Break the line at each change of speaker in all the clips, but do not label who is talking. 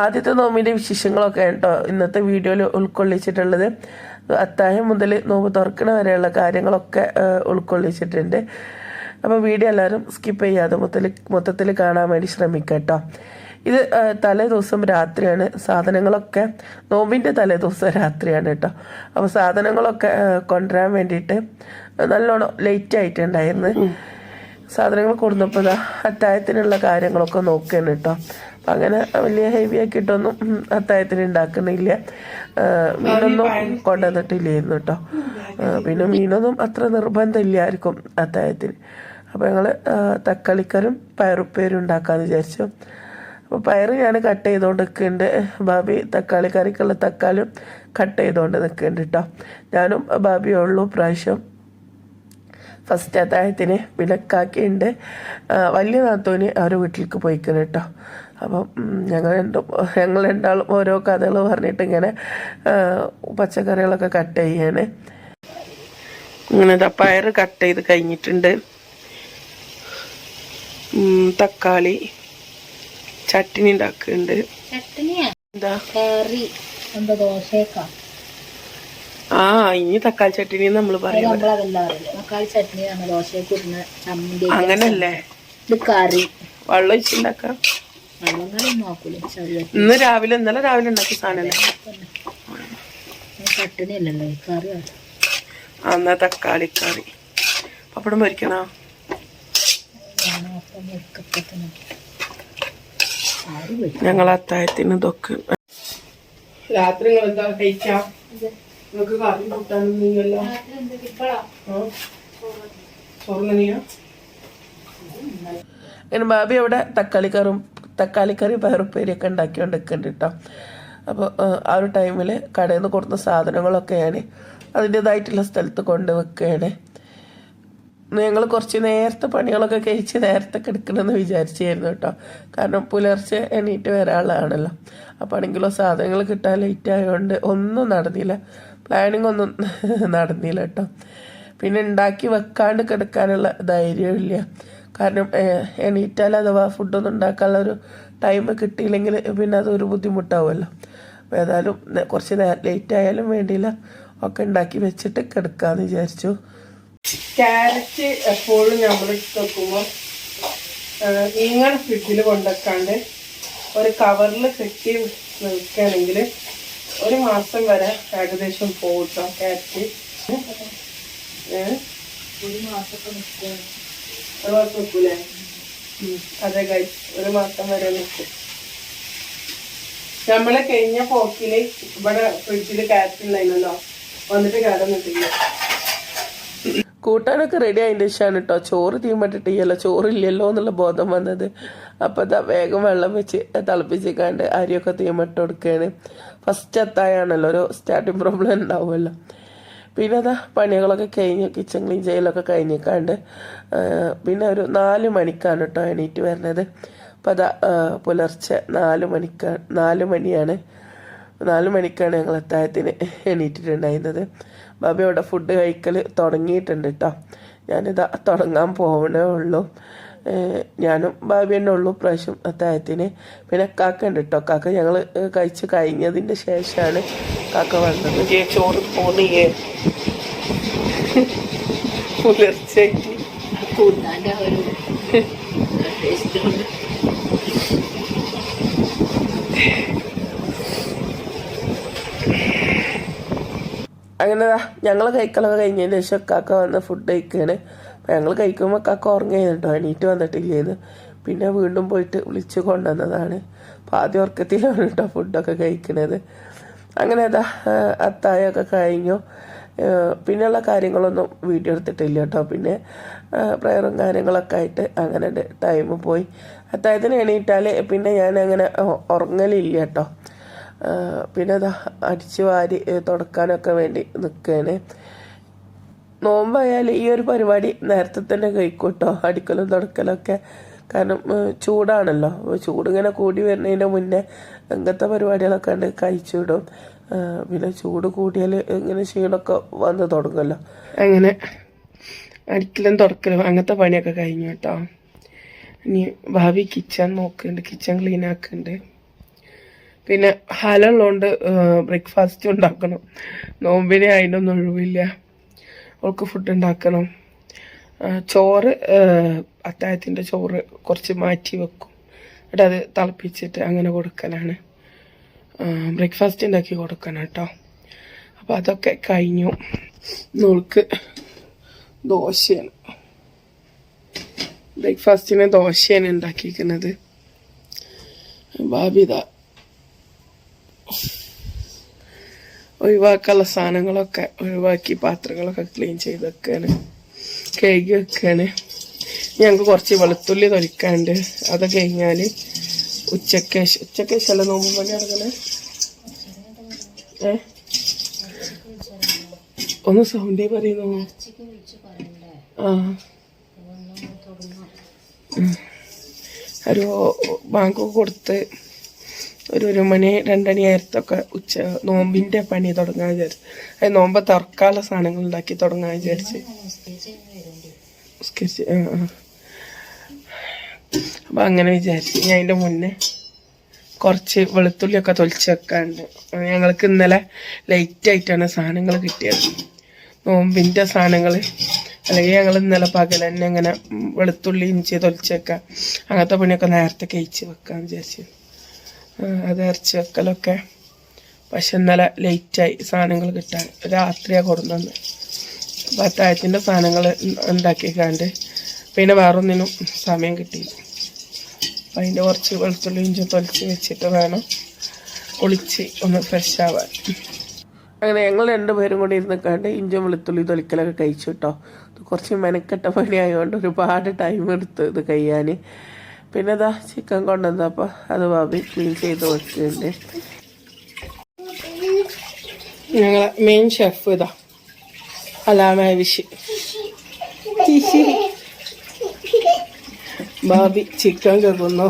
ആദ്യത്തെ നോമ്പിന്റെ വിശേഷങ്ങളൊക്കെ കേട്ടോ ഇന്നത്തെ വീഡിയോയിൽ ഉൾക്കൊള്ളിച്ചിട്ടുള്ളത്. അത്താഴം മുതൽ നോമ്പ് തുറക്കണ വരെയുള്ള കാര്യങ്ങളൊക്കെ ഉൾക്കൊള്ളിച്ചിട്ടുണ്ട്. അപ്പോൾ വീഡിയോ എല്ലാവരും സ്കിപ്പ് ചെയ്യാതെ മൊത്തത്തിൽ മൊത്തത്തിൽ കാണാൻ വേണ്ടി ശ്രമിക്കുക കേട്ടോ. ഇത് തലേ ദിവസം രാത്രിയാണ്. സാധനങ്ങളൊക്കെ നോമ്പിന്റെ തലേ ദിവസം രാത്രിയാണ് കേട്ടോ. അപ്പോൾ സാധനങ്ങളൊക്കെ കൊണ്ടുവരാൻ വേണ്ടിയിട്ട് നല്ലോണം ലേറ്റ് ആയിട്ടുണ്ടായിരുന്നു. സാധനങ്ങൾ കൊടുന്നപ്പോൾ അത്തായത്തിനുള്ള കാര്യങ്ങളൊക്കെ നോക്കുകയാണ് കേട്ടോ. അങ്ങനെ വലിയ ഹെവി ആക്കിയിട്ടൊന്നും അത്തായത്തിന് ഉണ്ടാക്കുന്നില്ല മീനൊന്നും കൊണ്ടുവന്നിട്ടില്ലായിരുന്നു കേട്ടോ പിന്നെ മീനൊന്നും അത്ര നിർബന്ധമില്ല ആർക്കും അത്തായത്തിന് അപ്പോൾ ഞങ്ങൾ തക്കാളിക്കറും പയറുപ്പേരും ഉണ്ടാക്കാമെന്ന് വിചാരിച്ചു. അപ്പോൾ പയർ ഞാൻ കട്ട് ചെയ്തുകൊണ്ട് നിൽക്കുന്നുണ്ട് ബാബി തക്കാളി കറിക്കുള്ള തക്കാളിയും കട്ട് ചെയ്തുകൊണ്ട് നിൽക്കുന്നുണ്ട് കേട്ടോ ഞാനും ബാബിയേ ഉള്ളൂ പ്രാവശ്യം ഫസ്റ്റ് അത്തായത്തിന് വിലക്കാക്കിയുണ്ട്. വലിയ നാത്തോന് അവരുടെ വീട്ടിലേക്ക് പോയിക്കണം കേട്ടോ അപ്പം ഞങ്ങൾ രണ്ടും ഞങ്ങൾ രണ്ടാളും ഓരോ കഥകൾ പറഞ്ഞിട്ട് ഇങ്ങനെ പച്ചക്കറികളൊക്കെ കട്ട് ചെയ്യാണ്. ഇങ്ങനെ പയർ കട്ട് ചെയ്ത് കഴിഞ്ഞിട്ടുണ്ട്. തക്കാളി ചട്ടിനി ഉണ്ടാക്കുന്നുണ്ട്. ആ ഇനി തക്കാളി ചട്ടിനി നമ്മൾ പറയാം.
നമ്മളതല്ല പറയില്ല തക്കാളി ചട്ടിനി നമ്മൾ ദോശയൊക്കെ ഇടുന്ന
അങ്ങനല്ലേ?
കറി.
വെള്ളം ഒഴിച്ചുണ്ടാക്കാം
കറി
ഇന്ന് രാവിലെ ഇന്നലെ രാവിലെ ഉണ്ടാക്കിയ സാധനമല്ലേ
കറി
എന്നാ തക്കാളി കറി. പപ്പടം പൊരിക്കണോ? ഞങ്ങൾ അത്തായത്തിന് ഇതൊക്കെ. രാത്രി നിങ്ങൾ എന്താ കഴിക്കാം നിങ്ങൾക്ക് കറി കൂട്ടാനൊന്നുമില്ലല്ലോ ചോറിനെയോ അങ്ങനെ ബാബി അവിടെ തക്കാളിക്കറും തക്കാളിക്കറി പയറുപ്പേരിയൊക്കെ ഉണ്ടാക്കിക്കൊണ്ട് നിൽക്കുന്നുണ്ട് കേട്ടോ അപ്പോൾ ആ ഒരു ടൈമിൽ കടയിൽ നിന്ന് കൊടുത്ത സാധനങ്ങളൊക്കെയാണ് അതിന്റേതായിട്ടുള്ള സ്ഥലത്ത് കൊണ്ട് വെക്കുകയാണ് ഞങ്ങൾ കുറച്ച് നേരത്തെ പണികളൊക്കെ കഴിച്ച് നേരത്തെ കിടക്കണമെന്ന് വിചാരിച്ചായിരുന്നു കേട്ടോ കാരണം പുലർച്ചെ എണീറ്റ് വരാനുള്ളതാണല്ലോ. അപ്പോൾ ആണെങ്കിലോ സാധനങ്ങൾ കിട്ടാൻ ലേറ്റ് ആയതുകൊണ്ട് ഒന്നും നടന്നില്ല. പ്ലാനിങ് ഒന്നും നടന്നില്ല കേട്ടോ പിന്നെ ഉണ്ടാക്കി വെക്കാണ്ട് കിടക്കാനുള്ള ധൈര്യമില്ല കാരണം എണീറ്റാൽ അഥവാ ഫുഡൊന്നും ഉണ്ടാക്കാനുള്ള ഒരു ടൈം കിട്ടിയില്ലെങ്കിൽ പിന്നെ അതൊരു ബുദ്ധിമുട്ടാവുമല്ലോ. അപ്പോൾ ഏതായാലും കുറച്ച് നേരം ലേറ്റ് ആയാലും വേണ്ടിയില്ല. ഒക്കെ ഉണ്ടാക്കി വെച്ചിട്ട് കിടക്കാമെന്ന് വിചാരിച്ചു. ക്യാരറ്റ് എപ്പോഴും നമ്മൾ വെക്കുമ്പോൾ ഇങ്ങനെ ഫ്രിഡ്ജിൽ കൊണ്ടുവെക്കാണ്ട് ഒരു കവറിൽ കെട്ടി വെക്കുകയാണെങ്കിൽ ഒരു മാസം വരെ ഏകദേശം പോകും കേട്ടോ ക്യാരറ്റ്.
ഒരു മാസത്തെ നിൽക്കും
ഒരു. അതെ ഒരു മാസം വരെ നിൽക്കും നമ്മളെ കഴിഞ്ഞ പോക്കിൽ ഇവിടെ ഫ്രിഡ്ജിൽ കാറ്റ് ഉണ്ടായിരുന്നല്ലോ വന്നിട്ട് കിടന്നിട്ടില്ല കൂട്ടാനൊക്കെ റെഡി ആയതിന്റെ ശേഷമാണ് കേട്ടോ ചോറ് തീമട്ടിട്ടില്ലല്ലോ ചോറില്ലല്ലോ എന്നുള്ള ബോധം വന്നത്. അപ്പോൾ ഇതാ വേഗം വെള്ളം വെച്ച് തിളപ്പിച്ചിക്കാണ്ട് അരിയൊക്കെ തീമട്ട് കൊടുക്കുകയാണ് ഫസ്റ്റ് എത്തായാണല്ലോ ഒരു സ്റ്റാർട്ടിങ് പ്രോബ്ലം ഉണ്ടാവുമല്ലോ. പിന്നെ അതാ പണികളൊക്കെ കഴിഞ്ഞ് കിച്ചൺ ക്ലീൻ ചെയ്യലൊക്കെ കഴിഞ്ഞേക്കാണ്ട് പിന്നെ ഒരു നാല് മണിക്കാണ് കേട്ടോ എണീറ്റ് വരുന്നത് അപ്പം അതാ പുലർച്ചെ നാല് മണിക്കാണ് നാല് മണിയാണ്. നാല് മണിക്കാണ് ഞങ്ങൾ അത്താഴത്തിന് എണീറ്റിട്ടുണ്ടായിരുന്നത്. ബാബി അവിടെ ഫുഡ് കഴിക്കൽ തുടങ്ങിയിട്ടുണ്ട് കേട്ടോ ഞാനിതാ തുടങ്ങാൻ പോകണേ ഉള്ളൂ. ഞാനും ഭാവി തന്നെ ഉള്ളൂ. പ്രാവശ്യം അത്താഴത്തിന് പിന്നെ കാക്ക ഉണ്ട് കേട്ടോ കാക്ക ഞങ്ങൾ കഴിച്ച് കഴിഞ്ഞതിന്റെ ശേഷമാണ് കാക്ക വന്നത്. ചോറ് പോന്നിയേ പുലർച്ചെ. അങ്ങനെ ഞങ്ങൾ കഴിക്കലൊക്കെ കഴിഞ്ഞതിന് ശേഷം കാക്ക വന്ന് ഫുഡ് കഴിക്കുകയാണ് അപ്പം ഞങ്ങൾ കഴിക്കുമ്പോൾ കക്ക ഉറങ്ങി കേട്ടോ എണീറ്റ് വന്നിട്ടില്ലേന്ന്. പിന്നെ വീണ്ടും പോയിട്ട് വിളിച്ച് കൊണ്ടുവന്നതാണ്. അപ്പോൾ ആദ്യം ഉറക്കത്തിലാണ് കേട്ടോ ഫുഡൊക്കെ കഴിക്കുന്നത് അങ്ങനെ അതാ അത്തായൊക്കെ കഴിഞ്ഞു. പിന്നെയുള്ള കാര്യങ്ങളൊന്നും വീഡിയോ എടുത്തിട്ടില്ല കേട്ടോ പിന്നെ പ്രയറും കാര്യങ്ങളൊക്കെ ആയിട്ട് അങ്ങനെ ടൈം പോയി. അത്തായത്തിന് എണീറ്റാൽ പിന്നെ ഞാൻ അങ്ങനെ ഉറങ്ങലില്ല കേട്ടോ പിന്നെ അതാ അടിച്ചു വാരി തുടക്കാനൊക്കെ വേണ്ടി നിൽക്കുകയാണ് നോമ്പായാൽ ഈ ഒരു പരിപാടി നേരത്തെ തന്നെ കഴിക്കും കേട്ടോ അടിക്കലും തുടക്കലൊക്കെ. കാരണം ചൂടാണല്ലോ. അപ്പോൾ ചൂട് ഇങ്ങനെ കൂടി വരുന്നതിന്റെ മുന്നേ അങ്ങനത്തെ പരിപാടികളൊക്കെ ഉണ്ട് കഴിച്ചുവിടും പിന്നെ ചൂട് കൂടിയാൽ ഇങ്ങനെ ക്ഷീണമൊക്കെ വന്ന് തുടങ്ങുമല്ലോ. അങ്ങനെ അടിക്കലും തുടക്കലും അങ്ങനത്തെ പണിയൊക്കെ കഴിഞ്ഞു കേട്ടോ. ഇനി ഭാവി കിച്ചൺ നോക്കുന്നുണ്ട്. കിച്ചൺ ക്ലീൻ ആക്കുന്നുണ്ട്.
പിന്നെ ഹലുള്ളതുകൊണ്ട് ബ്രേക്ക്ഫാസ്റ്റ് ഉണ്ടാക്കണം. നോമ്പിനെ അതിനൊന്നും ഒഴിവില്ല. അവൾക്ക് ഫുഡ് ഉണ്ടാക്കണം ചോറ് അത്താഴത്തിന്റെ ചോറ് കുറച്ച് മാറ്റി വെക്കും. എന്നിട്ട് അത് തിളപ്പിച്ചിട്ട് അങ്ങനെ കൊടുക്കലാണ്. ബ്രേക്ക്ഫാസ്റ്റ് ഉണ്ടാക്കി കൊടുക്കണം കേട്ടോ. അപ്പോൾ അതൊക്കെ കഴിഞ്ഞു. നോൾക്ക് ദോശയാണ്. ബ്രേക്ക്ഫാസ്റ്റിന് ദോശയാണ് ഉണ്ടാക്കിയിരിക്കുന്നത് ബാബിത ഒഴിവാക്കാനുള്ള സാധനങ്ങളൊക്കെ ഒഴിവാക്കി പാത്രങ്ങളൊക്കെ ക്ലീൻ ചെയ്ത് വെക്കാന് കഴുകി വെക്കാന് ഞങ്ങൾക്ക് കുറച്ച് വെളുത്തുള്ളി തൊലിക്കാണ്ട് അത് കഴിഞ്ഞാൽ ഉച്ചയ്ക്ക് ഉച്ചയ്ക്ക് ശല നോമ്പ് പണി നടക്കണേ? ഏ? ഒന്ന് സൗണ്ടി പറയുന്നു? ആ. ഒരു ബാങ്ക് കൊടുത്ത് ഒരു ഒരു മണി രണ്ടണി നേരത്തൊക്കെ ഉച്ച നോമ്പിന്റെ പണി തുടങ്ങാൻ വിചാരിച്ചു. അത് നോമ്പ് തുറക്കാനുള്ള സാധനങ്ങൾ ഉണ്ടാക്കി തുടങ്ങാൻ വിചാരിച്ച്. നിസ്കരിച്ച് ആ അപ്പം അങ്ങനെ വിചാരിച്ചു. ഞാൻ അതിന്റെ മുന്നേ കുറച്ച് വെളുത്തുള്ളിയൊക്കെ തൊലിച്ച് വെക്കാണ്ട്. ഞങ്ങൾക്ക് ഇന്നലെ ലൈറ്റ് ആയിട്ടാണ് സാധനങ്ങൾ കിട്ടിയത്. നോമ്പിന്റെ സാധനങ്ങൾ അല്ലെങ്കിൽ ഞങ്ങൾ ഇന്നലെ പകൽ തന്നെ ഇങ്ങനെ വെളുത്തുള്ളി ഇഞ്ചി തൊലിച്ച് വെക്കാം. അങ്ങനത്തെ പണിയൊക്കെ നേരത്തെ കഴിച്ച് വെക്കാൻ വിചാരിച്ചു. അത് ഇറച്ചി വെക്കലൊക്കെ. പക്ഷെ ഇന്നലെ ലേറ്റായി സാധനങ്ങൾ കിട്ടാൻ. രാത്രിയാണ് കൊടുന്നത് അപ്പോൾ അത്താഴത്തിന്റെ സാധനങ്ങൾ ഉണ്ടാക്കിക്കാണ്ട്. പിന്നെ വേറൊന്നിനും സമയം കിട്ടിയില്ല. അപ്പം അതിന്റെ കുറച്ച് വെളുത്തുള്ളി ഇഞ്ചി തൊലിച്ച് വെച്ചിട്ട് വേണം കുളിച്ച് ഒന്ന് ഫ്രഷ് ആവാൻ. അങ്ങനെ ഞങ്ങൾ രണ്ടുപേരും കൂടി ഇരുന്ന് കണ്ട് ഇഞ്ചും വെളുത്തുള്ളി തൊലിക്കലൊക്കെ കഴിച്ചു കേട്ടോ കുറച്ച് മെനക്കെട്ട പണിയായതുകൊണ്ട് ഒരുപാട് ടൈം എടുത്ത് ഇത് കഴിയാൻ പിന്നെ ഇതാ ചിക്കൻ കൊണ്ടുവന്നപ്പോൾ അത് ഭാബി ക്ലീൻ ചെയ്ത് വെച്ചിട്ടുണ്ട് ഞങ്ങളെ മെയിൻ ഷെഫ് ഇതാ. അലാമ വിഷി ബാബി ചിക്കൻ കേൾക്കുന്നു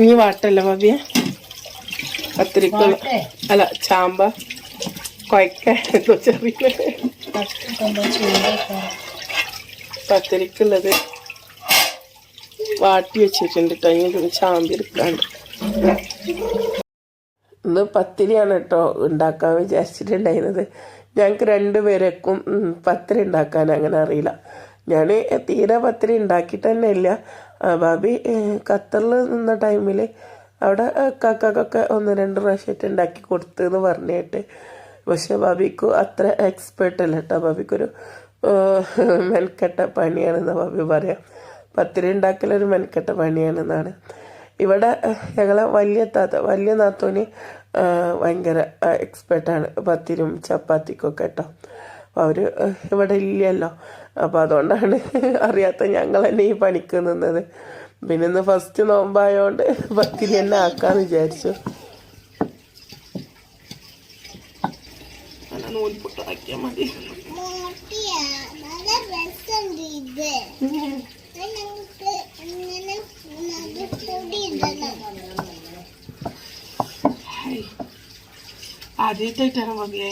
നീ വാട്ടല്ല ബാബിയെ? കത്തിരിക്ക അല്ല ചാമ്പ. കൊയ്ക്ക. എന്തോ ചെറിയ പത്തിരിക്കുള്ളത് വാട്ടി വെച്ചിട്ടുണ്ട് കേട്ടോ ചാമ്പി എടുക്കാണ്ട്. ഇന്ന് പത്തിരിയാണ് കേട്ടോ ഉണ്ടാക്കാൻ വിചാരിച്ചിട്ടുണ്ടായിരുന്നത്. ഞങ്ങൾക്ക് രണ്ടുപേരേക്കും പത്തിരി ഉണ്ടാക്കാൻ അങ്ങനെ അറിയില്ല. ഞാൻ തീരെ പത്തിരി ഉണ്ടാക്കിയിട്ട് തന്നെ ഇല്ല. ബാബി ഖത്തറിൽ നിന്ന ടൈമിൽ അവിടെ കാക്കൊക്കെ ഒന്ന് രണ്ട് പ്രാവശ്യമായിട്ട് ഉണ്ടാക്കി കൊടുത്തു എന്ന് പറഞ്ഞിട്ട്. പക്ഷെ ബാബിക്ക് അത്ര എക്സ്പേർട്ട് അല്ല കേട്ടോ ബാബിക്കൊരു മെൽക്കെട്ട പണിയാണെന്ന് ബാബി പറയാം. പത്തിരി ഉണ്ടാക്കലൊരു മെനക്കെട്ട പണിയാണെന്നാണ്. ഇവിടെ ഞങ്ങളെ വലിയ താത്ത വലിയ നാത്തോന് ഭയങ്കര എക്സ്പേർട്ടാണ് പത്തിരും ചപ്പാത്തിക്കൊക്കെ കേട്ടോ അപ്പോൾ അവർ ഇവിടെ ഇല്ലല്ലോ. അപ്പോൾ അതുകൊണ്ടാണ് അറിയാത്ത ഞങ്ങൾ തന്നെ ഈ പണിക്ക് നിന്നത്. പിന്നെ ഇന്ന് ഫസ്റ്റ് നോമ്പായതുകൊണ്ട് പത്തിരി തന്നെ ആക്കാന്ന് വിചാരിച്ചു. നൂൽപുട്ടാക്കിയാൽ മതി
മോട്ടിയാ നല്ല രസമുണ്ട് ഇത് അത് നമുക്ക് ഇങ്ങനെ പൊടി ഇടണം
ആദ്യമായിട്ടാണ്
അത്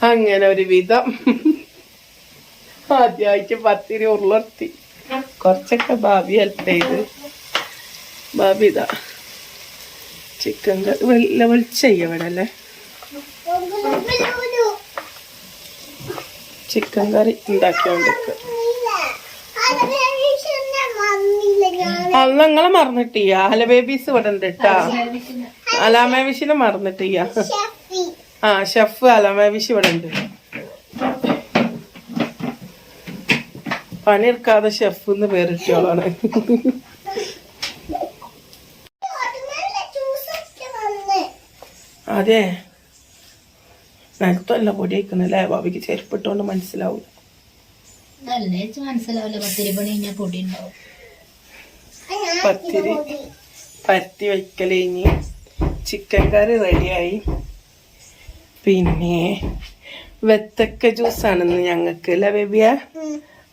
അങ്ങനെ ഒരു വിധം ആദ്യമായിട്ട് പത്തിരി ഉരുളർത്തി. കുറച്ചൊക്കെ ഭാവി ഹെൽപ്പ് ചെയ്ത്. ഭാവി ഇതാ. ചിക്കൻ കറി വെള്ള വെളിച്ചയ്യ ഇവിടെ അല്ലേ. ചിക്കൻ കറി ഉണ്ടാക്കിയോണ്ടിരിക്കുക അന്ന് നിങ്ങളെ മറന്നിട്ടില്ല അല ബേബീസ് ഇവിടെ ഉണ്ട് കേട്ടാ അലാമേവിഷിനെ മറന്നിട്ടില്ല. ആ ഷെഫ് അലാമേവിഷ് ഇവിടെ ഉണ്ട്. പണിയെടുക്കാതെ ഷെഫ് എന്ന് പേരിട്ടോളാണ്
അത് നല്ല ജ്യൂസൊക്കെ വന്ന്.
അതെ നിലത്തല്ല പൊടി വയ്ക്കുന്നല്ലേ ഭാവിക്ക് ചെരുപ്പിട്ടോണ്ട്
മനസ്സിലാവൂല. മനസ്സിലാവില്ല പത്തിരി പണി കഴിഞ്ഞാൽ പൊടി ഉണ്ടാവും.
ആ,
പത്തിരി
കൂടി.
പരത്തി വയ്ക്കൽ കഴിഞ്ഞ് ചിക്കൻ കറി റെഡിയായി. പിന്നെ വെത്തക്ക ജ്യൂസാണെന്ന് ഞങ്ങൾക്ക് അല്ലേ ബേബിയ?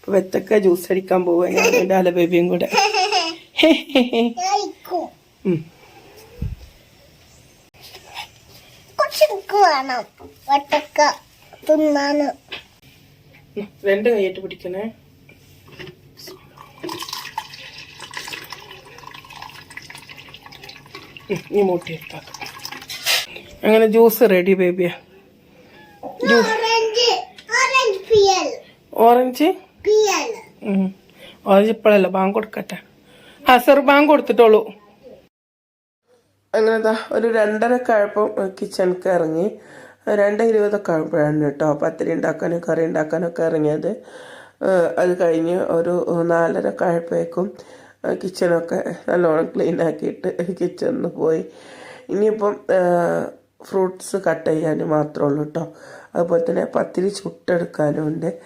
വെത്തക്ക ജ്യൂസ് അടിക്കാൻ പോവുക ഞങ്ങളുടെ അല ബേബിയും കൂടെ. ഉം.
വട്ടക്ക
തിന്നാണ് രണ്ട് കൈയിട്ട് പിടിക്കണേ. ഈ മൂട്ടി എടുത്താൽ അങ്ങനെ ജ്യൂസ് റെഡി ബേബിയ
ഓറഞ്ച് ഓറഞ്ച്
ഇപ്പോഴല്ല ബാങ്ക് കൊടുക്കട്ടെ. ആ അസർ ബാങ്ക് കൊടുത്തിട്ടുള്ളൂ അങ്ങനെന്താ ഒരു രണ്ടര കഴപ്പം കിച്ചണിക്ക് ഇറങ്ങി. രണ്ട് ഇരുപതൊക്കെ ആകുമ്പോഴാണ് കേട്ടോ. പത്തിരി ഉണ്ടാക്കാനും കറി ഉണ്ടാക്കാനൊക്കെ ഇറങ്ങിയത്. അത് കഴിഞ്ഞ് ഒരു നാലര കഴിപ്പേക്കും കിച്ചണൊക്കെ നല്ലോണം ക്ലീൻ ആക്കിയിട്ട് കിച്ചണിൽ പോയി. ഇനിയിപ്പം ഫ്രൂട്ട്സ് കട്ട് ചെയ്യാൻ മാത്രമേ ഉള്ളൂ കേട്ടോ. അതുപോലെ തന്നെ പത്തിരി ചുട്ടെടുക്കാനും ഉണ്ട്.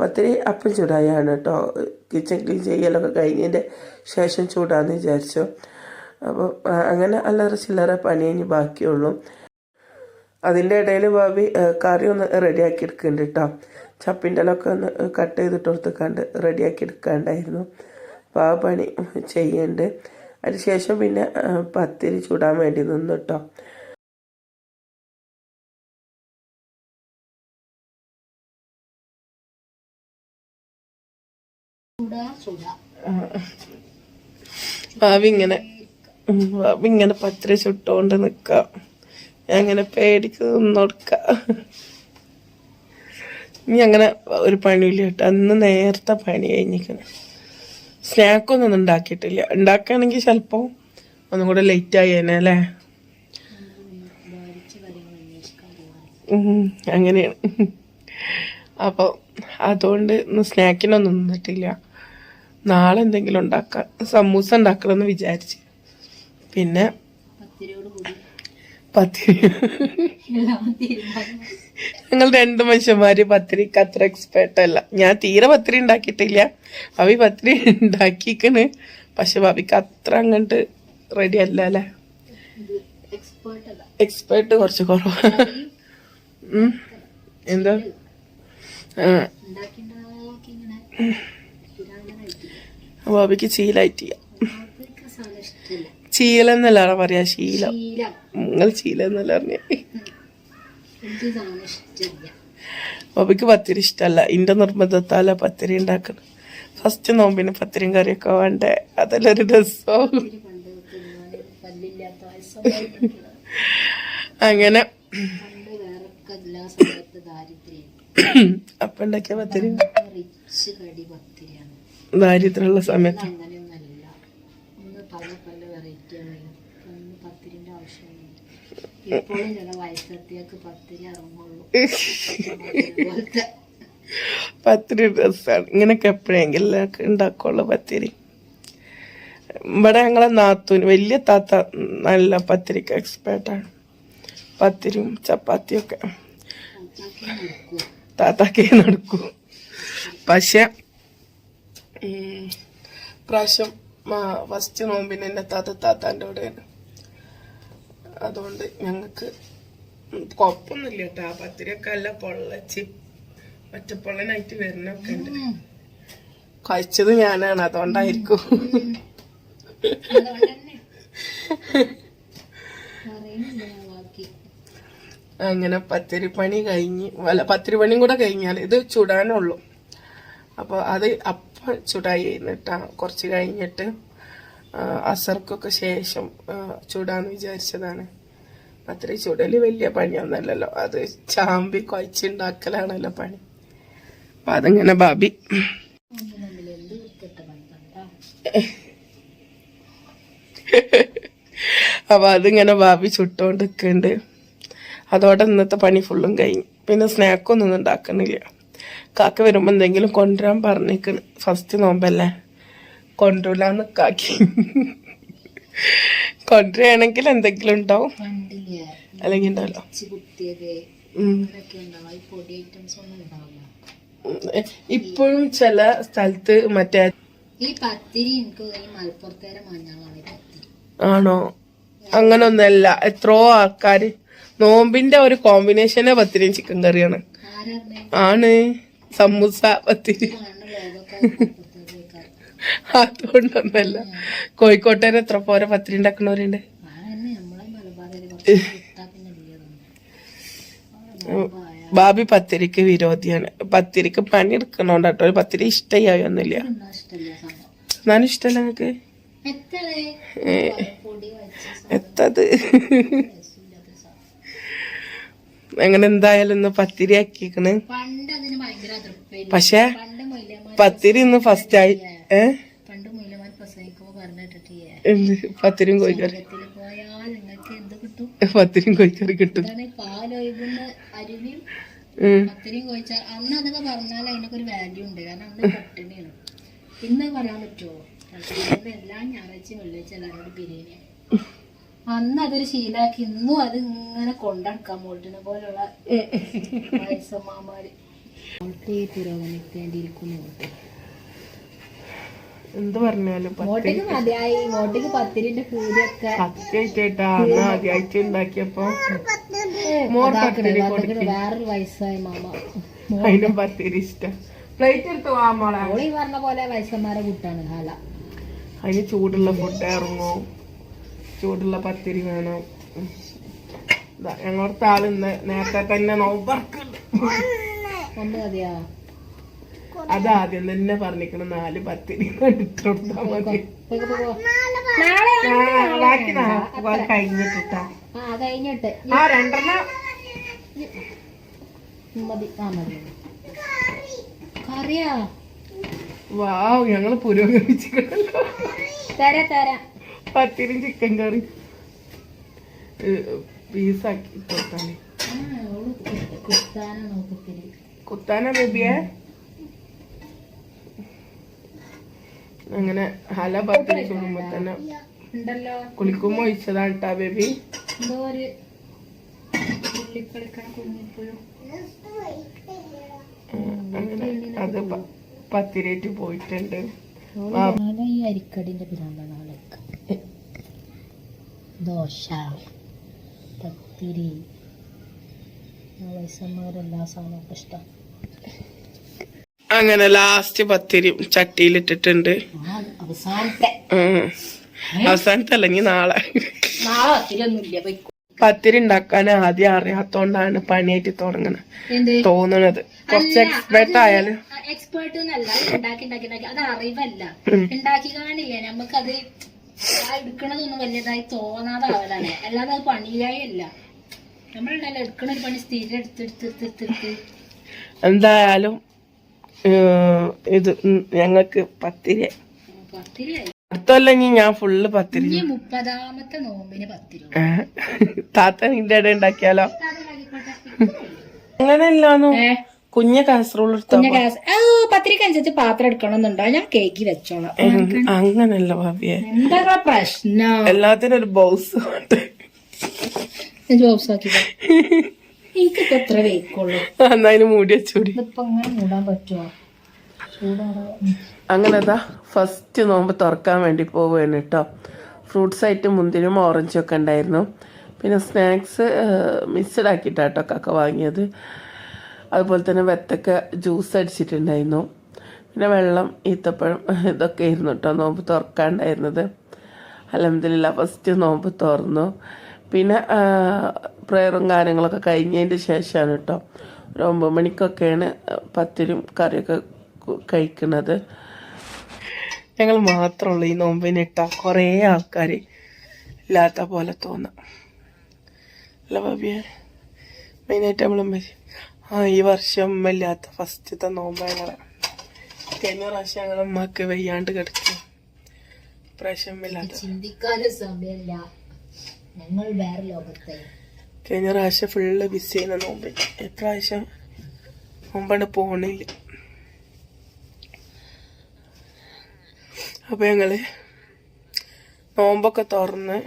പത്തിരി അപ്പം ചൂടായാണ് കേട്ടോ. കിച്ചൺ ക്ലീൻ ചെയ്യലൊക്കെ കഴിഞ്ഞതിന്റെ ശേഷം ചൂടാന്ന് വിചാരിച്ചു. അപ്പോൾ അങ്ങനെ അല്ലറ ചില്ലറ പണി കഴിഞ്ഞ് ബാക്കിയുള്ളൂ. അതിന്റെ ഇടയിൽ ഭാവി കറി ഒന്ന് റെഡിയാക്കി എടുക്കുന്നുണ്ട് കേട്ടോ ചപ്പിന്റെ ഇലൊക്കെ ഒന്ന് കട്ട് ചെയ്തിട്ട് കൊടുത്തുക്കാണ്ട് റെഡിയാക്കി എടുക്കാണ്ടായിരുന്നു. അപ്പോൾ ആ പണി ചെയ്യുന്നുണ്ട് അതിന് ശേഷം പിന്നെ പത്തിരി ചൂടാൻ വേണ്ടി നിന്നു കേട്ടോ ഭാവി ഇങ്ങനെ ഭാവി ഇങ്ങനെ പത്തിരി ചുട്ടുകൊണ്ട് നിക്കാം. ഞാൻ പേടിച്ച് പേടിക്ക് നീ ഇനി അങ്ങനെ ഒരു പണിയില്ല കേട്ടോ. അന്ന് നേരത്തെ പണി കഴിഞ്ഞിരിക്കണം. സ്നാക്കൊന്നും ഉണ്ടാക്കിയിട്ടില്ല. ഉണ്ടാക്കുകയാണെങ്കിൽ ചിലപ്പോൾ ഒന്നും കൂടെ ലേറ്റ് ആയേനെ അല്ലേ? അങ്ങനെയാണ്. അപ്പോൾ അതുകൊണ്ട് ഇന്ന് സ്നാക്കിനൊന്നും നിന്നിട്ടില്ല. നാളെ എന്തെങ്കിലും ഉണ്ടാക്കാം. സമൂസ ഉണ്ടാക്കണമെന്ന് വിചാരിച്ച്. പിന്നെ പത്തിരി. ഞങ്ങൾ രണ്ട് മനുഷ്യന്മാര് പത്തിരിക്ക് അത്ര എക്സ്പേർട്ട് അല്ല. ഞാൻ തീരെ പത്തിരി ഉണ്ടാക്കിയിട്ടില്ല. അവി പത്തിരി ഉണ്ടാക്കിക്കണ്. പക്ഷെ ഭാവിക്ക് അത്ര അങ്ങോട്ട് റെഡി അല്ല അല്ലെ?
എക്സ്പേർട്ട്
കുറച്ച് കുറവാണ്. എന്താ? ഭാവിക്ക് ശീലായിട്ടില്ല.
ഇഷ്ടമില്ല
എന്നല്ലാണ് പറയാ ശീലം.
ശീലം.
നിങ്ങൾ ശീലം എന്നല്ല പറഞ്ഞ ബോബിക്ക് പത്തിരി ഇഷ്ടമല്ല ഇന്റെ നിർബന്ധത്താല പത്തിരി ഉണ്ടാക്കണം ഫസ്റ്റ് നോമ്പിന് പത്തിരിയും കറിയൊക്കെ വേണ്ടേ? അതെല്ലൊരു രസം അങ്ങനെ. അപ്പൊ ഉണ്ടാക്കിയ പത്തിരി? ദാരിദ്ര്യമുള്ള സമയത്ത്
അങ്ങനെയൊന്നല്ല ഒന്ന് പല പല വെറൈറ്റികളാണ് ഒന്ന് പത്തിരിന്റെ ആവശ്യമൊന്നുമില്ല ഇപ്പോഴും ചില വയസ്സെത്തിയൊക്കെ പത്തിരി ഇറങ്ങുള്ളൂ ഇങ്ങനൊക്കെ
പത്തിരി രസമാണ് ഇങ്ങനെയൊക്കെ എപ്പോഴെങ്കിലും ഉണ്ടാക്കുള്ളൂ പത്തിരി. ഇവിടെ ഞങ്ങളെ നാത്തൂന് വലിയ താത്ത നല്ല പത്തിരിക്ക് എക്സ്പേർട്ടാണ് പത്തിരിയും ചപ്പാത്തിയും ഒക്കെ
ഉണ്ടാക്കി
താത്താക്കേ നടക്കൂ പക്ഷെ പ്രാവശ്യം ഫസ്റ്റ് നോമ്പിന് എന്നെ താത്ത താത്താന്റെ കൂടെയാണ് അതുകൊണ്ട് ഞങ്ങൾക്ക് കുഴപ്പമൊന്നുമില്ല കേട്ടോ. ആ പത്തിരിയൊക്കെ അല്ല പൊള്ളച്ച്. ഒറ്റപ്പൊള്ളനായിട്ട് വരുന്നൊക്കെ ഉണ്ട്. കഴിച്ചത് ഞാനാണ് അതുകൊണ്ടായിരിക്കും. അങ്ങനെ പത്തിരി പണി കഴിഞ്ഞ് അല്ല പത്തിരി പണിയും കൂടെ കഴിഞ്ഞാൽ ഇത് ചുടാനുള്ളൂ. അപ്പോൾ അത് അപ്പം ചുടായി കഴിഞ്ഞിട്ടാ കുറച്ച് കഴിഞ്ഞിട്ട് അസർക്കൊക്കെ ശേഷം ചൂടാന്ന് വിചാരിച്ചതാണ്. അത്ര ചുടൽ വലിയ പണിയൊന്നല്ലല്ലോ. അത് ചാമ്പി കുഴച്ചുണ്ടാക്കലാണല്ലോ പണി. അപ്പം അതങ്ങനെ ബാബി അപ്പൊ അതിങ്ങനെ ബാബി ചുട്ടോണ്ട് നിൽക്കുന്നുണ്ട് അതോടെ ഇന്നത്തെ പണി ഫുള്ളും കഴിഞ്ഞു. പിന്നെ സ്നാക്കൊന്നും ഉണ്ടാക്കണില്ല കാക്ക വരുമ്പോ എന്തെങ്കിലും കൊണ്ടുവരാൻ പറഞ്ഞേക്കണ്. ഫസ്റ്റ് നോമ്പല്ലേ? കൊണ്ടുവരാന്ന് കാക്കി. കൊണ്ടുവരികയാണെങ്കിൽ എന്തെങ്കിലും ഉണ്ടാവും. അല്ലെങ്കിൽ ഉണ്ടാവില്ല. ഇപ്പോഴും ചില സ്ഥലത്ത് മറ്റേ
ഈ പത്തിരി എനിക്ക് മലപ്പുറത്തേരെ മഞ്ഞളാണ്
ആണോ? അങ്ങനൊന്നല്ല എത്രയോ ആൾക്കാര് നോമ്പിന്റെ ഒരു കോമ്പിനേഷനെ പത്തിരിയും ചിക്കൻ കറിയാണ്. ആണ്. സമൂസ പത്തിരി. അതുകൊണ്ടൊന്നല്ല കോഴിക്കോട്ടേര് എത്ര പോരെ? പത്തിരി ഉണ്ടാക്കണവരുണ്ട് ബാബി പത്തിരിക്ക് വിരോധിയാണ്. പത്തിരിക്ക് പണി എടുക്കണോണ്ട് കേട്ടോ പത്തിരി ഇഷ്ടമായി ഒന്നുമില്ല. എന്നാലും ഇഷ്ടമല്ല നിങ്ങക്ക്? എത്തത്? അങ്ങനെ എന്തായാലും ഇന്ന് പത്തിരി ആക്കിക്കണ് പക്ഷെ പത്തിരി ഇന്ന് ഫസ്റ്റ് ആയി പത്തിരിയും കോഴിക്കറി പത്തിരും കോഴിക്കറി കിട്ടും.
പത്തിരിയും കോഴിച്ചാൽ അന്ന് അതൊക്കെ പറഞ്ഞാൽ അതിനൊക്കെ ഒരു വാല്യൂ ഉണ്ട്. കാരണം അന്ന് പട്ടിണിയാണ്. ഇന്ന് പറയാൻ പറ്റുമോ എല്ലാ ഞായറാഴ്ചയും വെള്ളിയാഴ്ച എല്ലാവരോടും ബിരിയാണിയാണ് അന്ന് അതൊരു ശീലാക്കി. ഇന്നും അത് ഇങ്ങനെ കൊണ്ടടക്കാൻ മോട്ടിനെ പോലുള്ള വയസ്സമ്മമാര് പുരോഗമിക്കേണ്ടിയിരിക്കുന്നു
എന്ത് പറഞ്ഞാലും അന്ന് ആദ്യമായിട്ട് ഉണ്ടാക്കിയപ്പോ മോർ പത്തിരി
വേറൊരു വയസ്സായ മാമ.
അതിനും പത്തിരി ഇഷ്ടം. പ്ലേറ്റ് എടുത്ത് വാ മോളെ.
മോൾ ഈ പറഞ്ഞ പോലെ വയസ്സന്മാരെ കുട്ടാണ് ഹാല.
അതിന് ചൂടുള്ള ഫുഡ് ഇറങ്ങും. ചൂടുള്ള പത്തിരി വേണം. ഞങ്ങളുടെ ആൾ ഇന്ന് നേരത്തെ തന്നെ നോമ്പറക്കുന്നുണ്ട്
ഒന്ന് മതിയാ?
അതാദ്യം തന്നെ പറഞ്ഞിക്കണ നാല് പത്തിരി ഇട്ട് മതി. ബാക്കി കഴിഞ്ഞിട്ടാ.
ആ
രണ്ടെണ്ണം.
മതി. ആ മതി കറിയാ?
വാവ് പുരോഗമിച്ചിട്ടുണ്ടല്ലോ
തരാ തരാ.
പത്തിരിയും ചിക്കൻ കറി. പീസാക്കി കൊടുത്താലേ.
ആ, ഓൾ കു- കുത്താനാ ബേബിയേ
കുത്താനാ ബേബിയെ അങ്ങനെ ഹല പത്തിരി ചുടുമ്പോ തന്നെ കുളിക്കുമ്പോ ഒഴിച്ചതാണ് കേട്ടാ ബേബി അങ്ങനെ അത് പത്തിരേറ്റ് പോയിട്ടുണ്ട്.
ഈ അരിക്കടിന്റെ പിന്നാണ് ദോശ പത്തിരി. വയസ്സന്മാരെല്ലാ സാധനവും ഇഷ്ടം.
അങ്ങനെ ലാസ്റ്റ് പത്തിരി ചട്ടിയിലിട്ടിട്ടുണ്ട്.
അവസാനത്തെ.
അല്ലെങ്കിൽ അവസാനത്തല്ല ഇനി നാളെ.
പത്തിരി
ഉണ്ടാക്കാൻ ആദ്യം അറിയാത്തോണ്ടാണ് പണിയായിട്ട്
തുടങ്ങണ.
തോന്നണത്. കുറച്ച് എക്സ്പെർട്ട് ആയാലും.
എക്സ്പേർട്ട് അത് ഉണ്ടാക്കി അറിവല്ല. കാണില്ല? നമുക്കത് ആ എടുക്കണതൊന്നും വലിയതായി തോന്നാതാവലാണ്. അല്ലാതെ അത് പണിയായി അല്ല. നമ്മളുണ്ടല്ലോ എടുക്കണ ഒരു പണി സ്ഥിരം എടുത്തെടുത്തെടുത്തെടുത്ത്
എന്തായാലും ഇത് ഞങ്ങൾക്ക് പത്തിരി. അടുത്തല്ല ഇനി ഞാൻ ഫുള്ള് പത്തിരി
ഇനി മുപ്പതാമത്തെ നോമ്പിന് പത്തിരി
ഏഹ്. താത്ത നിന്റെ ഇട ഉണ്ടാക്കിയാലോ? അങ്ങനെയല്ലാന്നു?
ഏ?
കുഞ്ഞ കാസറോൾ എടുത്തോ
കുഞ്ഞ ഗ്യാസ് ആ പത്തിരിക്ക് അനുസരിച്ച് പാത്രം എടുക്കണമെന്നുണ്ടോ? ഞാൻ കേക്ക് വെച്ചോളാം.
അങ്ങനല്ല ഭാവിയെ.
എന്താ പ്രശ്നം?
എല്ലാത്തിനും ഒരു ബൗസ്
ബൗസ് ആക്കി എനിക്കിപ്പോ എത്ര വെയ്ക്കുള്ളൂ.
മൂടി വെച്ചൂടി.
ഇതിപ്പോ അങ്ങനെ മൂടാൻ പറ്റുമോ
അങ്ങനെതാ ഫസ്റ്റ് നോമ്പ് തുറക്കാൻ വേണ്ടി പോവുകയാണ് കേട്ടോ ഫ്രൂട്ട്സ് ആയിട്ട് മുന്തിരിയും ഓറഞ്ചും ഒക്കെ ഉണ്ടായിരുന്നു. പിന്നെ സ്നാക്സ് മിക്സഡ് ആക്കിയിട്ടാട്ടോ കക്ക വാങ്ങിയത്. അതുപോലെ തന്നെ വെത്തക്ക ജ്യൂസ് അടിച്ചിട്ടുണ്ടായിരുന്നു. പിന്നെ വെള്ളം ഈത്തപ്പഴം ഇതൊക്കെ ആയിരുന്നു കേട്ടോ നോമ്പ് തുറക്കാണ്ടായിരുന്നത്. അലഹമില്ല ഫസ്റ്റ് നോമ്പ് തുറന്നു. പിന്നെ പ്രയറും കാര്യങ്ങളൊക്കെ കഴിഞ്ഞതിന്റെ ശേഷമാണ് കേട്ടോ ഒരു ഒമ്പത് മണിക്കൊക്കെയാണ് പത്തിരും കറിയൊക്കെ കഴിക്കുന്നത് ഞങ്ങൾ മാത്രമുള്ള ഈ നോമ്പിനിട്ട കുറേ ആൾക്കാർ ഇല്ലാത്ത പോലെ തോന്നാം. അല്ല ബാബിയെ? മെയിനായിട്ട് നമ്മൾ ആ ഈ വർഷം ഇല്ലാത്ത ഫസ്റ്റത്തെ നോമ്പാണ് ഞങ്ങളെ കഴിഞ്ഞ പ്രാവശ്യം ഞങ്ങളമ്മക്ക് വയ്യാണ്ട് കിടക്കും. പ്രാവശ്യം ഇല്ലാത്ത.
ചിന്തിക്കാനും സമയമില്ല. ഞങ്ങൾ വേറെ ലോകത്തെ.
കഴിഞ്ഞ പ്രാവശ്യം ഫുള്ള് ബിസി ചെയ്യുന്ന നോമ്പ്. ഇപ്രാവശ്യം നോമ്പാണ് പോണില്ല. അപ്പൊ ഞങ്ങൾ നോമ്പൊക്കെ തുറന്ന്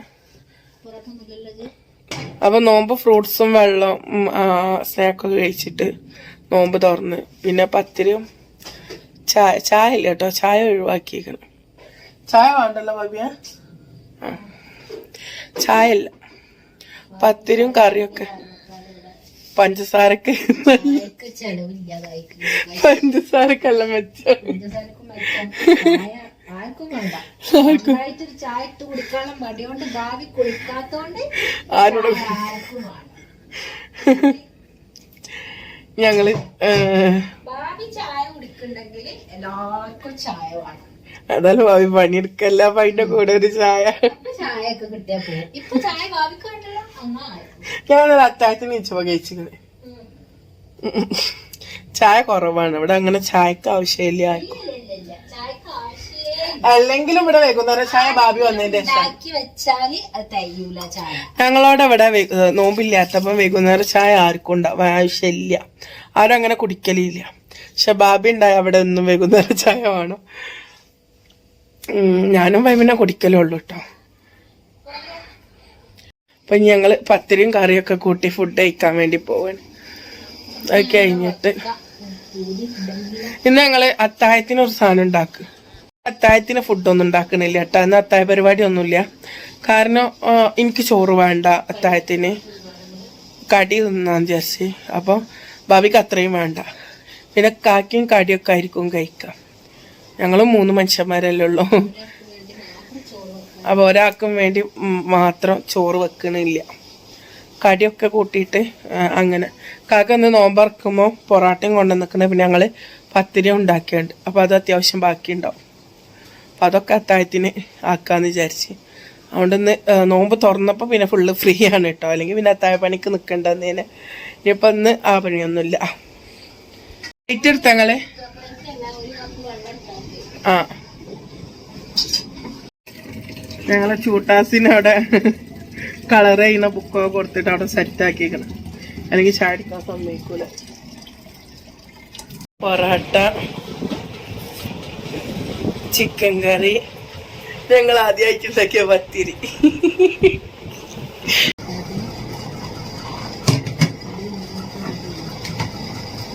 അപ്പൊ നോമ്പ് ഫ്രൂട്ട്സും വെള്ളം സ്നാക്കൊക്കെ കഴിച്ചിട്ട് നോമ്പ് തുറന്ന്. പിന്നെ പത്തിരിയും ചായ ചായ ഇല്ല കേട്ടോ. ചായ ഒഴിവാക്കിയേക്കണം. ചായ വേണ്ടല്ലോ ബാബിയ? ചായ അല്ല പത്തിരിയും കറിയൊക്കെ. പഞ്ചസാരക്ക് പഞ്ചസാരക്കല്ല
മെച്ചം.
ആരോടും
ഞങ്ങൾ ചായ കുടിക്കണ്ടെങ്കിൽ എല്ലാവർക്കും ചായ വേണം.
ഏതായാലും ഭാവി പണിയെടുക്കല്ല അതിന്റെ കൂടെ ഒരു ചായ. ഞാനൊരു അത്താഴത്തിന് നീച്ചപ്പോ കഴിച്ചിരുന്നത് ചായ കുറവാണ്. ഇവിടെ അങ്ങനെ ചായക്ക് ആവശ്യമില്ല ആർക്കും. അല്ലെങ്കിലും ഇവിടെ വൈകുന്നേരം ചായ ഭാവി വന്നതിന്റെ ഞങ്ങളോട് ഇവിടെ നോമ്പില്ലാത്തപ്പം വൈകുന്നേരം ചായ ആർക്കും ഉണ്ടാവും ആവശ്യമില്ല. ആരും അങ്ങനെ കുടിക്കലില്ല. പക്ഷെ ബാബി ഉണ്ടായ അവിടെ ഒന്നും വൈകുന്നേരം ചായ വേണം. ഞാനും വൈമിനെ കുടിക്കലേ ഉള്ളൂ കേട്ടോ അപ്പൊ ഞങ്ങൾ പത്തിരിയും കറിയൊക്കെ കൂട്ടി ഫുഡ് കഴിക്കാൻ വേണ്ടി പോവാണ്. അത് കഴിഞ്ഞിട്ട്. ഇന്ന് ഞങ്ങൾ അത്തായത്തിന് ഒരു സാധനം ഉണ്ടാക്കും. അത്താഴത്തിന് ഫുഡൊന്നും ഉണ്ടാക്കണില്ല കേട്ടോ അന്ന് അത്തായ പരിപാടി ഒന്നുമില്ല. കാരണം എനിക്ക് ചോറ് വേണ്ട അത്തായത്തിന്. കടി തിന്നാൻ വിചാരിച്ച്. അപ്പോൾ ഭാവിക്ക് അത്രയും വേണ്ട. പിന്നെ കാക്കിയും കടിയൊക്കെ ആയിരിക്കും കഴിക്കാം. ഞങ്ങൾ മൂന്ന് മനുഷ്യന്മാരല്ലേ ഉള്ളൂ. അപ്പോൾ ഒരാൾക്കും വേണ്ടി മാത്രം ചോറ് വെക്കണില്ല കടിയൊക്കെ കൂട്ടിയിട്ട് അങ്ങനെ. കാക്ക ഒന്ന് നോമ്പറക്കുമ്പോൾ പൊറാട്ടയും കൊണ്ടു നിൽക്കുന്നത് പിന്നെ ഞങ്ങൾ പത്തിരി ഉണ്ടാക്കിയുണ്ട് അപ്പോൾ അത് അത്യാവശ്യം ബാക്കിയുണ്ടാവും. അപ്പോൾ അതൊക്കെ അത്താഴത്തിന് ആക്കാമെന്ന് വിചാരിച്ച്. അതുകൊണ്ട് ഇന്ന് നോമ്പ് തുറന്നപ്പോൾ പിന്നെ ഫുള്ള് ഫ്രീ ആണ് കേട്ടോ. അല്ലെങ്കിൽ പിന്നെ അത്താഴ പണിക്ക് നിൽക്കേണ്ടതിന് ഇനിയിപ്പോൾ ഇന്ന് ആ പണിയൊന്നുമില്ല. ഏറ്റെടുത്തങ്ങളെ ഞങ്ങളെ ചൂട്ടാസിന് അവിടെ കളർ ചെയ്യുന്ന ബുക്കൊക്കെ കൊടുത്തിട്ട് അവിടെ സെറ്റ് ആക്കിക്കണം അല്ലെങ്കിൽ ചാടിക്കാൻ സമ്മതിക്കൂല. പൊറാട്ട ചിക്കൻ കറി ഞങ്ങൾ ആദ്യമായിട്ട് ഉണ്ടാക്കിയ പത്തിരി.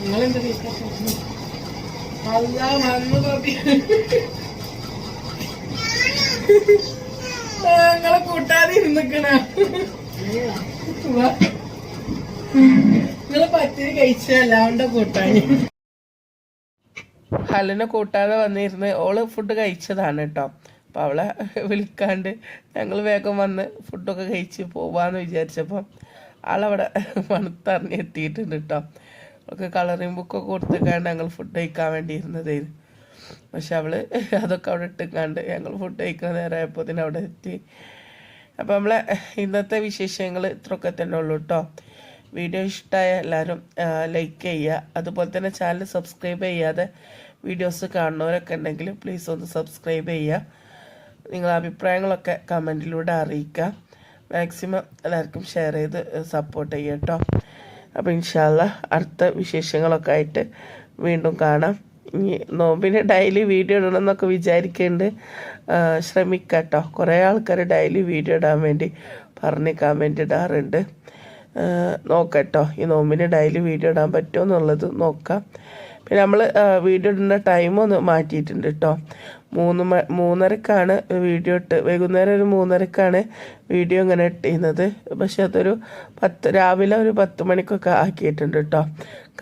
നിങ്ങളെന്താ ഞങ്ങളെ കൂട്ടാതെ ഇരുന്നിക്കണ. നിങ്ങൾ പത്തിരി കഴിച്ചല്ല അവന്റെ കൂട്ടാന്. ഹലനെ കൂട്ടാതെ വന്നിരുന്ന് ഓൾ ഫുഡ് കഴിച്ചതാണ് കേട്ടോ അപ്പം അവളെ വിളിക്കാണ്ട് ഞങ്ങൾ വേഗം വന്ന് ഫുഡൊക്കെ കഴിച്ച് പോവാന്ന് വിചാരിച്ചപ്പോൾ ആളവിടെ മണത്തറിഞ്ഞ് എത്തിയിട്ടുണ്ട് കേട്ടോ അവൾക്ക് കളറിങ് ബുക്കൊക്കെ കൊടുത്തിട്ടാണ് ഞങ്ങൾ ഫുഡ് കഴിക്കാൻ വേണ്ടി ഇരുന്നതായിരുന്നു പക്ഷെ അവൾ അതൊക്കെ അവിടെ ഇട്ടിക്കാണ്ട് ഞങ്ങൾ ഫുഡ് കഴിക്കുന്ന നേരമായപ്പോൾ തന്നെ അവിടെ എത്തി. അപ്പം നമ്മളെ ഇന്നത്തെ വിശേഷങ്ങൾ ഇത്രയൊക്കെ തന്നെ ഉള്ളൂ കേട്ടോ വീഡിയോ ഇഷ്ടമായ എല്ലാവരും ലൈക്ക് ചെയ്യുക. അതുപോലെ തന്നെ ചാനൽ സബ്സ്ക്രൈബ് ചെയ്യാതെ വീഡിയോസ് കാണുന്നവരൊക്കെ ഉണ്ടെങ്കിൽ പ്ലീസ് ഒന്ന് സബ്സ്ക്രൈബ് ചെയ്യുക. നിങ്ങളുടെ അഭിപ്രായങ്ങളൊക്കെ കമന്റിലൂടെ അറിയിക്കുക. മാക്സിമം എല്ലാവർക്കും ഷെയർ ചെയ്ത് സപ്പോർട്ട് ചെയ്യാം കേട്ടോ അപ്പോൾ ഇൻഷാല്ല അടുത്ത വിശേഷങ്ങളൊക്കെ ആയിട്ട് വീണ്ടും കാണാം. ഇനി നോമ്പിനെ ഡെയിലി വീഡിയോ ഇടണം എന്നൊക്കെ ശ്രമിക്കട്ടോ ശ്രമിക്കാം കേട്ടോ കുറേ ആൾക്കാർ ഡെയിലി വീഡിയോ ഇടാൻ വേണ്ടി പറഞ്ഞ് കമന്റ് ഇടാറുണ്ട്. നോക്കട്ടോ. ഈ നോമ്പിന് ഡെയിലി വീഡിയോ ഇടാൻ പറ്റുമോ എന്നുള്ളത് നോക്കാം. പിന്നെ നമ്മൾ വീഡിയോ ഇടുന്ന ടൈം ഒന്ന് മാറ്റിയിട്ടുണ്ട് കേട്ടോ മൂന്ന് മൂന്നരക്കാണ് വീഡിയോ ഇട്ട്. വൈകുന്നേരം ഒരു മൂന്നരക്കാണ് വീഡിയോ ഇങ്ങനെ ഇട്ട് ചെയ്യുന്നത് പക്ഷെ അതൊരു പത്ത് രാവിലെ ഒരു പത്ത് മണിക്കൊക്കെ ആക്കിയിട്ടുണ്ട് കേട്ടോ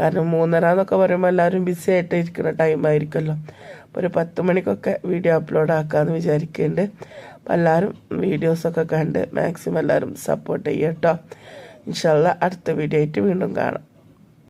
കാരണം മൂന്നര എന്നൊക്കെ പറയുമ്പോൾ എല്ലാവരും ബിസി ആയിട്ട് ഇരിക്കുന്ന ടൈമായിരിക്കുമല്ലോ അപ്പോൾ ഒരു പത്ത് മണിക്കൊക്കെ വീഡിയോ അപ്ലോഡ് ആക്കാമെന്ന് വിചാരിക്കുന്നുണ്ട് അപ്പോൾ എല്ലാവരും വീഡിയോസൊക്കെ കണ്ട് മാക്സിമം എല്ലാവരും സപ്പോർട്ട് ചെയ്യാം കേട്ടോ ഇൻഷാല്ല അടുത്ത വീഡിയോ ആയിട്ട് വീണ്ടും കാണാം.